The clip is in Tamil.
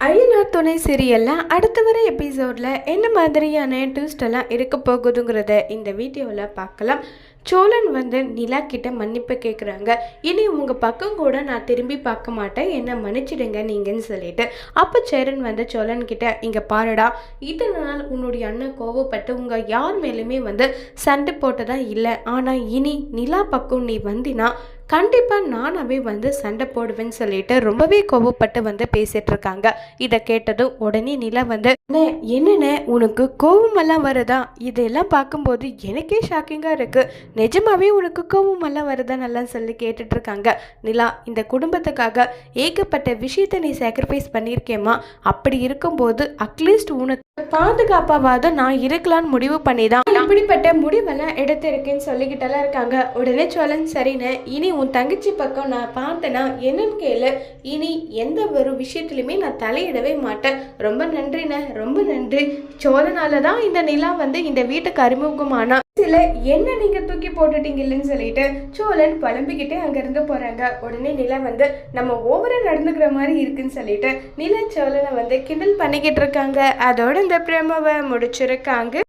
ஐயனார் துணை சீரியலில் அடுத்த வர எபிசோடில் என்ன மாதிரியான ட்விஸ்ட் இருக்க போகுதுங்கிறத இந்த வீடியோவில் பார்க்கலாம். சோழன் வந்து நிலா கிட்ட மன்னிப்பு கேட்குறாங்க இனி உங்கள் பக்கம் கூட நான் திரும்பி பார்க்க மாட்டேன். என்னை மன்னிச்சிடுங்க நீங்கன்னு சொல்லிட்டு. அப்போ சேரன் வந்து சோழன் கிட்ட இங்கே பாருடா இத்தனை நாள் உன்னுடைய அண்ணன் கோவப்பட்டு உங்கள் யார் மேலுமே வந்து சண்டை போட்டதா இல்லை. ஆனால் இனி நிலா பக்கம் நீ வந்தினா கண்டிப்பாக நானாவே வந்து சண்டை போடுவேன்னு சொல்லிட்டு ரொம்பவே கோவப்பட்டு வந்து பேசிட்டு இருக்காங்க. இதை கேட்டதும் உடனே நிலா வந்து என்னென்ன என்னண்ணே உனக்கு கோவமெல்லாம் வருதா? இதெல்லாம் பார்க்கும்போது எனக்கே ஷாக்கிங்காக இருக்குது நிஜமாவே உனக்கு கோவமெல்லாம் வருதா? நல்லா சொல்லி கேட்டுட்டு இருக்காங்க. நிலா இந்த குடும்பத்துக்காக ஏகப்பட்ட விஷயத்தை நீ சாக்ரிஃபைஸ் பண்ணியிருக்கேம்மா. அப்படி இருக்கும்போது அட்லீஸ்ட் உனக்கு பாதுகாப்பாவது நான் இருக்கலாம்னு முடிவு பண்ணி தான் இப்படிப்பட்ட முடிவெல்லாம் எடுத்திருக்கேன்னு சொல்லிக்கிட்டெல்லாம் இருக்காங்க. உடனே சோழன் சரிண்ணே இனி உன் தங்கச்சி பக்கம் நான் பார்த்தேன்னா என்னன்னு கேளு. இனி எந்த ஒரு விஷயத்துலையுமே நான் தலையிடவே மாட்டேன். ரொம்ப நன்றிண்ணே ரொம்ப நன்றி. சோழனால தான் இந்த நிலா வந்து இந்த வீட்டுக்கு அறிமுகமானா. சில என்ன நீங்க தூக்கி போட்டுட்டீங்கன்னு சொல்லிட்டு சோழன் புலம்பிக்கிட்டே அங்கிருந்து போறாங்க. உடனே நிலா வந்து நம்ம ஓவரா நடந்துக்கிற மாதிரி இருக்குன்னு சொல்லிட்டு நிலா சோழனை வந்து கிண்டல் பண்ணிக்கிட்டு இருக்காங்க. அதோட இந்த பிரேமாவை முடிச்சிருக்காங்க.